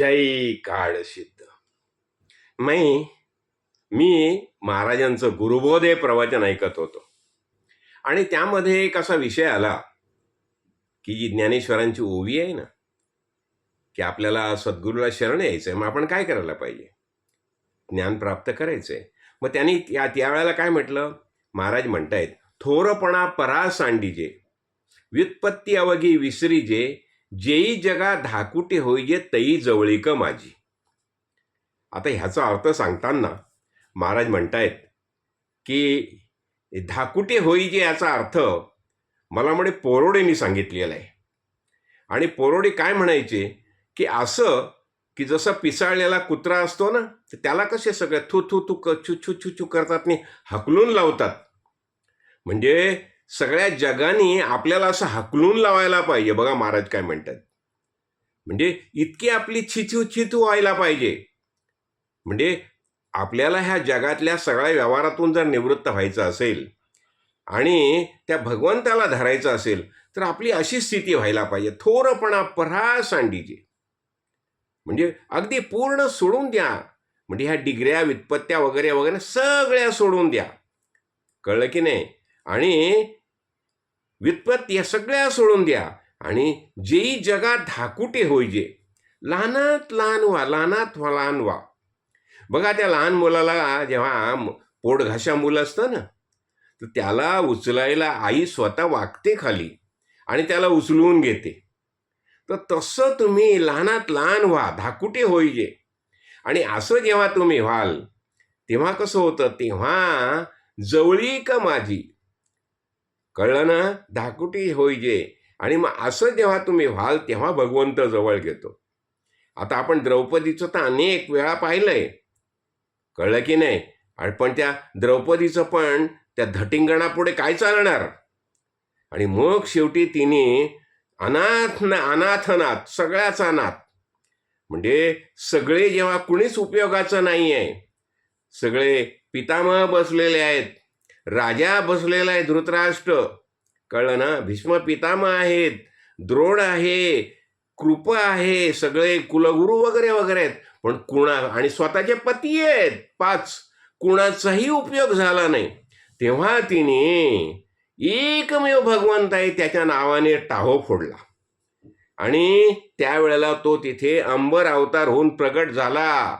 जय काळ सिद्ध. मै मी महाराजांचं गुरुबोधे प्रवचन ऐकत होतो. आणि त्यामध्ये एक असा विषय आला की जी ज्ञानेश्वरांची ओवी आहे ना की आपल्याला सद्गुरूला शरण यायचं आहे मग आपण काय करायला पाहिजे? ज्ञान प्राप्त करायचं आहे मग त्यांनी त्या त्यावेळेला काय म्हटलं? महाराज म्हणतायत थोरपणा परा सांडीजे व्युत्पत्ती अवघी विसरीजे जेई जगा धाकुटी होईजे तई जवळीक माझी. आता ह्याचा अर्थ सांगताना महाराज म्हणतायत की धाकुटी होईजे याचा अर्थ मला म्हणे पोरोडेनी सांगितलेला आहे. आणि पोरोडे काय म्हणायचे की असं की जसं पिसाळलेला कुत्रा असतो ना तर त्याला कसे सगळे थू थू थू क छू छू छू छू करतात आणि हकलून लावतात. म्हणजे सगळ्या जगाने आपल्याला असं हकलून लावायला पाहिजे. बघा महाराज काय म्हणतात. म्हणजे इतकी आपली छिचू छिचू व्हायला पाहिजे. म्हणजे आपल्याला ह्या जगातल्या सगळ्या व्यवहारातून जर निवृत्त व्हायचं असेल आणि त्या भगवंताला धरायचं असेल तर आपली अशी स्थिती व्हायला पाहिजे. थोरपणा परा सांडीची म्हणजे अगदी पूर्ण सोडून द्या. म्हणजे ह्या डिग्र्या व्युत्पत्त्या वगैरे वगैरे सगळ्या सोडून द्या. कळलं की नाही? आणि व्युत्पत्ती या सगळ्या सोडून द्या. आणि जेही जगात धाकुटे होईजे. लहानात लहान व्हा लहानात व्हा लहान व्हा बघा त्या लहान मुलाला जेव्हा पोटघाशा मुलं असतं ना तर त्याला उचलायला आई स्वतः वागते खाली आणि त्याला उचलवून घेते. तर तसं तुम्ही लहानात लहान व्हा धाकुटे होईजे. आणि असं जेव्हा तुम्ही व्हाल तेव्हा कसं होतं? तेव्हा जवळी का माझी कळलं ना? धाकुटी होईजे आणि मग असं जेव्हा तुम्ही व्हाल तेव्हा भगवंत जवळ घेतो. आता आपण द्रौपदीचं तर अनेक वेळा पाहिलंय. कळलं की नाही? आणि पण त्या द्रौपदीचं पण त्या धटिंगणापुढे काय चालणार? आणि मग शेवटी तिने अनाथ अनाथनाथ सगळ्याच अनाथ. म्हणजे सगळे जेव्हा कुणीच उपयोगाचं नाही आहे सगळे पितामह बसलेले आहेत. राजा बसलेला आहे धृतराष्ट्र. कळलं ना? भीष्म पितामह आहेत द्रोण आहे कृप आहे सगळे कुलगुरू वगैरे वगैरे आहेत. पण कुणा आणि स्वतःचे पती आहेत पाच. कुणाचाही उपयोग झाला नाही. तेव्हा तिने एकमेव भगवंत आहे त्याच्या नावाने टाहो फोडला. आणि त्यावेळेला तो तिथे अंबर अवतार होऊन प्रगट झाला.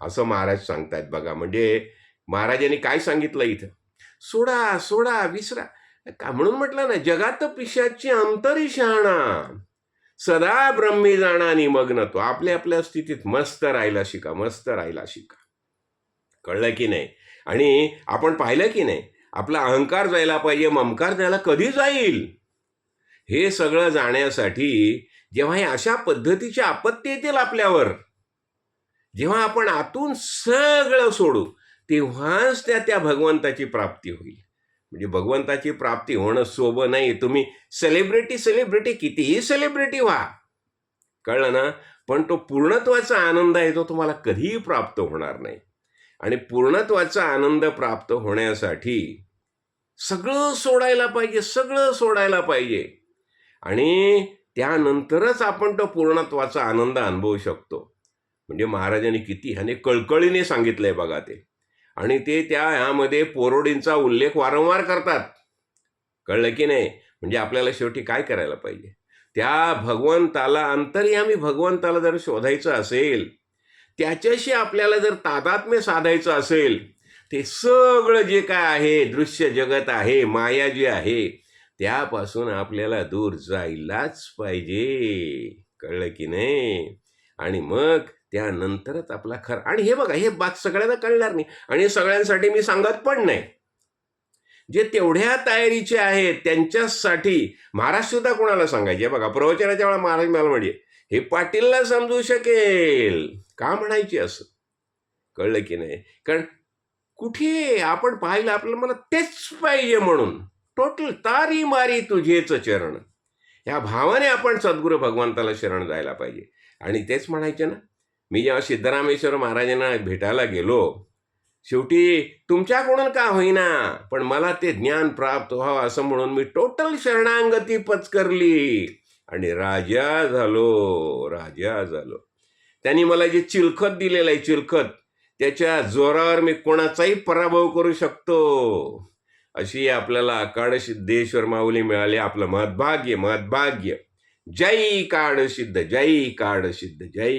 असं महाराज सांगतायत बघा. म्हणजे महाराजांनी काय सांगितलं इथं? सोडा सोडा विसरा. का म्हणून म्हटलं ना जगात पिशाची अंतरी शहाणा. सदा ब्रह्मी जाणा निमग्न तो. आपल्या आपल्या स्थितीत मस्त राहायला शिका मस्त राहायला शिका. कळलं की नाही? आणि आपण पाहिलं की नाही? आपला अहंकार जायला पाहिजे ममकार जायला कधी जाईल? हे सगळं जाण्यासाठी जेव्हा हे अशा पद्धतीच्या आपत्ती येतील आपल्यावर जेव्हा आपण आतून सगळं सोडू तेव्हाच त्या त्या भगवंताची प्राप्ती होईल. म्हणजे भगवंताची प्राप्ती होणं सोबं नाही. तुम्ही सेलिब्रिटी सेलिब्रिटी कितीही सेलिब्रिटी व्हा. कळलं ना? पण तो पूर्णत्वाचा आनंद आहे तो तुम्हाला कधीही प्राप्त होणार नाही. आणि पूर्णत्वाचा आनंद प्राप्त होण्यासाठी सगळं सोडायला पाहिजे सगळं सोडायला पाहिजे. आणि त्यानंतरच आपण तो पूर्णत्वाचा आनंद अनुभवू शकतो. म्हणजे महाराजांनी किती ह्याने कळकळीने सांगितलंय बघा ते. आणि ते त्या ह्यामध्ये पोरोडींचा उल्लेख वारंवार करतात. कळलं की नाही? म्हणजे आपल्याला शेवटी काय करायला पाहिजे? त्या भगवंताला अंतर्यामी भगवंताला जर शोधायचं असेल त्याच्याशी आपल्याला जर तादात्म्य साधायचं असेल ते सगळं जे काय आहे दृश्य जगत आहे माया जी आहे त्यापासून आपल्याला दूर जायलाच पाहिजे. कळलं की नाही? आणि मग त्यानंतरच आपला खर आणि हे बघा हे बात सगळ्यांना कळणार नाही. आणि हे सगळ्यांसाठी मी सांगत पण नाही. जे तेवढ्या तयारीचे आहेत त्यांच्यासाठी महाराज सुद्धा कोणाला सांगायचे? बघा प्रवचनाच्या वेळा महाराज मला म्हणजे हे पाटीलला समजू शकेल. का म्हणायचे असं? कळलं की नाही. कारण कुठे आपण पाहिलं आपल्याला मला तेच पाहिजे म्हणून. टोटल तारी मारी तुझेच चरण. ह्या भावाने आपण सद्गुरू भगवंताला शरण जायला पाहिजे. आणि तेच म्हणायचे ना मी जेव्हा सिद्धरामेश्वर महाराजांना भेटायला गेलो शेवटी तुमच्याकडून का होईना? पण मला ते ज्ञान प्राप्त व्हावं असं म्हणून मी टोटल शरणांगती पत्करली. आणि राजा झालो राजा झालो. त्यांनी मला जे चिलखत दिलेलं आहे चिलखत त्याच्या जोरावर मी कोणाचाही पराभव करू शकतो. अशी आपल्याला अकाड सिद्धेश्वर माऊली मिळाली. आपलं महद्भाग्य महद्भाग्य. जय काड सिद्ध जय काड सिद्ध जय